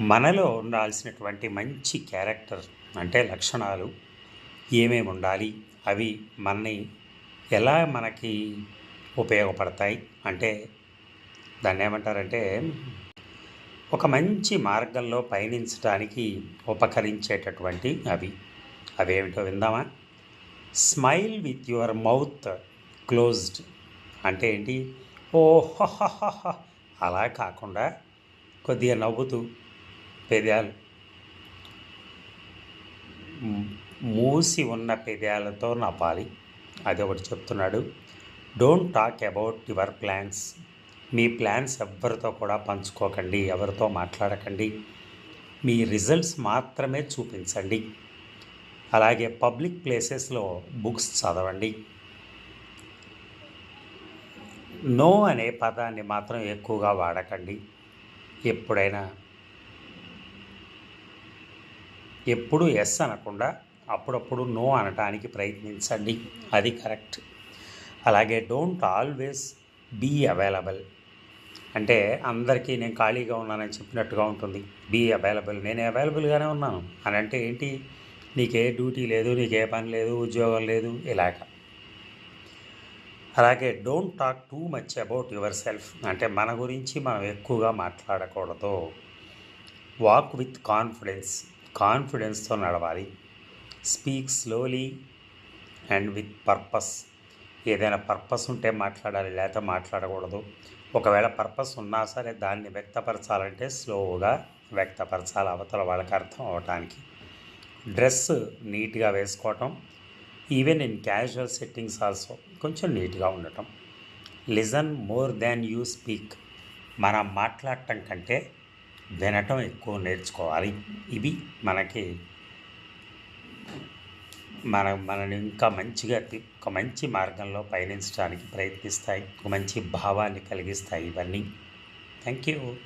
మనలో ఉండాల్సినటువంటి మంచి క్యారెక్టర్ అంటే లక్షణాలు ఏమేమి ఉండాలి? అవి మనని ఎలా మనకి ఉపయోగపడతాయి? అంటే దాన్ని ఏమంటారంటే ఒక మంచి మార్గంలో పయనించడానికి ఉపకరించేటటువంటి అవి. అవేమిటో విందామా? Smile with your mouth closed అంటే ఏంటి? ఓ అలా కాకుండా కొద్దిగా నవ్వుతూ పెదాలు. మూసి ఉన్న పెదాలతో నవ్వాలి అది ఒకటి చెప్తున్నాడు. Don't talk about your plans me plans ఎవరితో కూడా పంచుకోకండి ఎవరితో మాట్లాడకండి. మీ రిజల్ట్స్ మాత్రమే చూపించండి. అలాగే పబ్లిక్ ప్లేసెస్లో బుక్స్ చదవండి. నో అనే పదాన్ని మాత్రం ఎక్కువగా వాడకండి. ఎప్పుడైనా ఎప్పుడు ఎస్ అనకుండా అప్పుడప్పుడు నో అనటానికి ప్రయత్నించండి. అది కరెక్ట్. అలాగే డోంట్ ఆల్వేస్ బీ అవైలబుల్. అంటే అందరికీ నేను ఖాళీగా ఉన్నానని చెప్పినట్టుగా ఉంటుంది. Be available. నేను అవైలబుల్గానే ఉన్నాను. అని అంటే ఏంటి? నీకే డ్యూటీ లేదు నీకే పని లేదు ఉద్యోగం లేదు ఇలాగ. అలాగే don't talk too much about yourself. అంటే మన గురించి మనం ఎక్కువగా మాట్లాడకూడదు. Walk with confidence. కాన్ఫిడెన్స్తో నడవాలి. Speak slowly and with purpose. ఏదైనా పర్పస్ ఉంటే మాట్లాడాలి లేకపోతే మాట్లాడకూడదు. ఒకవేళ పర్పస్ ఉన్నా సరే దాన్ని వ్యక్తపరచాలంటే స్లోగా వ్యక్తపరచాలి అవతల వాళ్ళకి అర్థం అవ్వటానికి డ్రెస్ నీట్గా వేసుకోవటం even in casual settings also కొంచెం నీట్గా ఉండటం. Listen more than you speak. మనం మాట్లాడటం కంటే వినటం ఎక్కువ నేర్చుకోవాలి. ఇవి మనకి మన మనని ఇంకా మంచిగా ఒక మంచి మార్గంలో పయనించడానికి ప్రయత్నిస్తాయి. ఒక మంచి భావాన్ని కలిగిస్తాయి ఇవన్నీ. Thank you